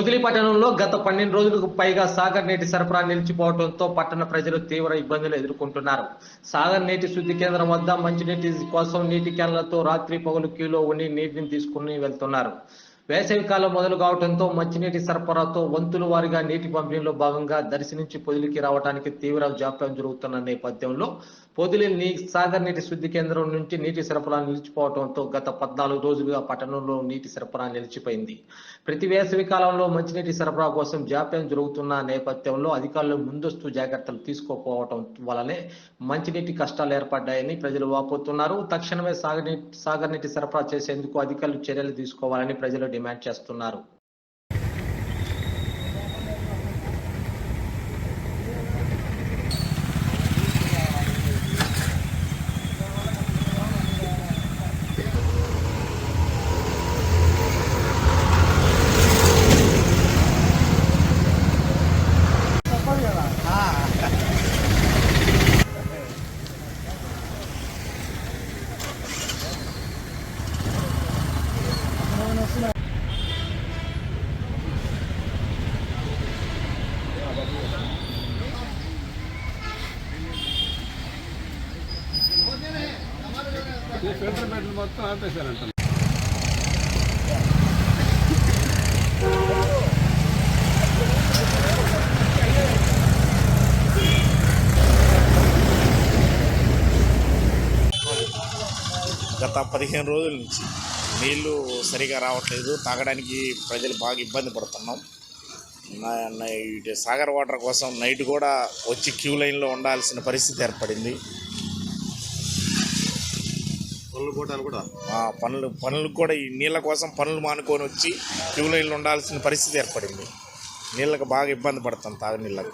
పొదిలి పట్టణంలో గత పన్నెండు రోజులకు పైగా సాగర్ నీటి సరఫరా నిలిచిపోవడంతో పట్టణ ప్రజలు తీవ్ర ఇబ్బందులు ఎదుర్కొంటున్నారు. సాగర్ నీటి శుద్ధి కేంద్రం వద్ద మంచినీటి కోసం నీటి క్యాన్లతో రాత్రి పగలు క్యూలో ఉండి నీటిని తీసుకుని వెళ్తున్నారు. వేసవి కాలం మొదలు కావడంతో మంచినీటి సరఫరాతో వంతుల వారిగా నీటి పంపిణీలో భాగంగా దర్శి నుంచి పొదిలికి రావడానికి తీవ్ర జాప్యం జరుగుతున్న నేపథ్యంలో పొదిలి నీ సాగర్ నీటి శుద్ధి కేంద్రం నుంచి నీటి సరఫరా నిలిచిపోవడంతో గత పద్నాలుగు రోజులుగా పట్టణంలో నీటి సరఫరా నిలిచిపోయింది. ప్రతి వేసవి కాలంలో మంచినీటి సరఫరా కోసం జాప్యం జరుగుతున్న నేపథ్యంలో అధికారులు ముందస్తు జాగ్రత్తలు తీసుకోకపోవడం వల్లనే మంచినీటి కష్టాలు ఏర్పడ్డాయని ప్రజలు వాపోతున్నారు. తక్షణమే సాగర్ నీటి సరఫరా చేసేందుకు అధికారులు చర్యలు తీసుకోవాలని ప్రజలు డిమాండ్ చేస్తున్నారు. ఈ ఫిల్టర్ బెడ్లు మొత్తం ఆపేశారంట. గత పదిహేను రోజుల నుంచి నీళ్ళు సరిగా రావట్లేదు. తాగడానికి ప్రజలు బాగా ఇబ్బంది పడుతున్నాం. నా- ఇటు సాగర్ వాటర్ కోసం నైట్ కూడా వచ్చి క్యూ లైన్లో ఉండాల్సిన పరిస్థితి ఏర్పడింది. పనులు పోవటాలు కూడా? పనులు పనులకు కూడా ఈ నీళ్ళ కోసం పనులు మానుకొని వచ్చి క్యూ లైన్లో ఉండాల్సిన పరిస్థితి ఏర్పడింది. నీళ్ళకి బాగా ఇబ్బంది పడతాం తాగునీళ్ళకి.